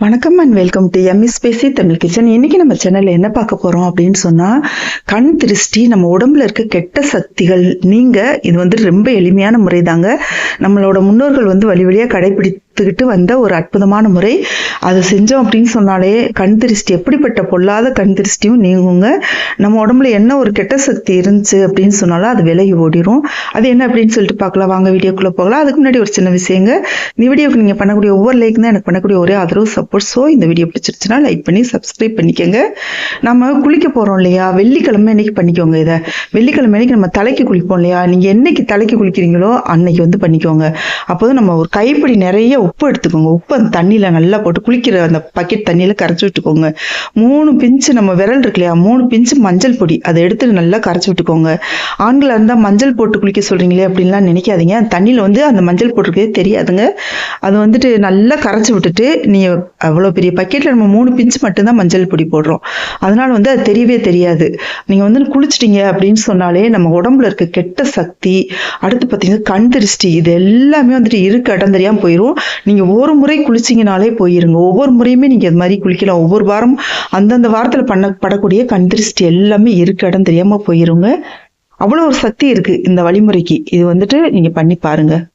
வணக்கம் and welcome to MS பேசி Tamil kitchen இன்னைக்கு நம்ம சேனல்ல என்ன பார்க்க போறோம் அப்படின்னு சொன்னா கண் திருஷ்டி நம்ம உடம்புல இருக்க கெட்ட சக்திகள் நீங்க இது வந்து ரொம்ப எளிமையான முறை தாங்க நம்மளோட முன்னோர்கள் வந்து வழி வழியா கடைபிடி கடைபிடித்துக்கிட்டு வந்த ஒரு அற்புதமான முறை. அதை செஞ்சோம் அப்படின்னு சொன்னாலே கண் திருஷ்டி எப்படிப்பட்ட பொல்லாத கண் திருஷ்டியும் நீங்குங்க. நம்ம உடம்புல என்ன ஒரு கெட்ட சக்தி இருந்துச்சு அப்படின்னு சொன்னாலும் அது விலகி ஓடிரும். அது என்ன அப்படின்னு சொல்லிட்டு பார்க்கலாம். வாங்க வீடியோக்குள்ள போகலாம். அதுக்கு முன்னாடி ஒரு சின்ன விஷயங்க. இந்த வீடியோக்கு நீங்க பண்ணக்கூடிய ஒவ்வொரு லைக் தான் எனக்கு பண்ணக்கூடிய ஒரே ஆதரவு சப்போர்ட் ஸோ இந்த வீடியோ பிடிச்சிருச்சுன்னா லைக் பண்ணி சப்ஸ்கிரைப் பண்ணிக்கோங்க. நம்ம குளிக்க போறோம் இல்லையா? வெள்ளிக்கிழமை இன்னைக்கு பண்ணிக்கோங்க இதை. வெள்ளிக்கிழமை அன்னைக்கு நம்ம தலைக்கு குளிப்போம் இல்லையா? நீங்க என்னைக்கு தலைக்கு குளிக்கிறீங்களோ அன்னைக்கு வந்து பண்ணிக்கோங்க. அப்போது நம்ம ஒரு கைப்பிடி நிறைய உப்பு எடுத்துக்கோங்க. உப்பு அந்த தண்ணியில் நல்லா போட்டு குளிக்கிற அந்த பக்கெட் தண்ணியில் கரைச்சி விட்டுக்கோங்க. மூணு பிஞ்சு நம்ம விரல் இருக்கு இல்லையா? மூணு பிஞ்சு மஞ்சள் பொடி. அதை எடுத்து நல்லா கரைச்சி விட்டுக்கோங்க. ஆண்களாக இருந்தால் மஞ்சள் போட்டு குளிக்க சொல்கிறீங்களே அப்படின்லாம் நினைக்காதீங்க. அந்த வந்து அந்த மஞ்சள் போட்டிருக்கே தெரியாதுங்க. அது வந்துட்டு நல்லா கரைச்சி விட்டுட்டு நீ அவ்வளோ பெரிய பக்கெட்டில் நம்ம மூணு பிஞ்சு மட்டும்தான் மஞ்சள் பொடி போடுறோம். அதனால வந்து அது தெரியவே தெரியாது. நீங்கள் வந்து குளிச்சிட்டீங்க அப்படின்னு சொன்னாலே நம்ம உடம்புல இருக்க கெட்ட சக்தி அடுத்து பார்த்தீங்கன்னா கண் திருஷ்டி இது எல்லாமே வந்துட்டு இருக்கு இடம் தெரியாமல் போயிடும் நீங்கள் ஒரு முறை குளிச்சிங்கனாலே போயிருங்க. ஒவ்வொரு முறையுமே நீங்கள் இது மாதிரி குளிக்கலாம். ஒவ்வொரு வாரம் அந்தந்த வாரத்தில் பண்ண படக்கூடிய கண் திருஷ்டி எல்லாமே இருக்கு. இடம் தெரியாமல் போயிருங்க. அவ்வளோ ஒரு சக்தி இருக்கு இந்த வழிமுறைக்கு. இது வந்துட்டு நீங்கள் பண்ணி பாருங்க.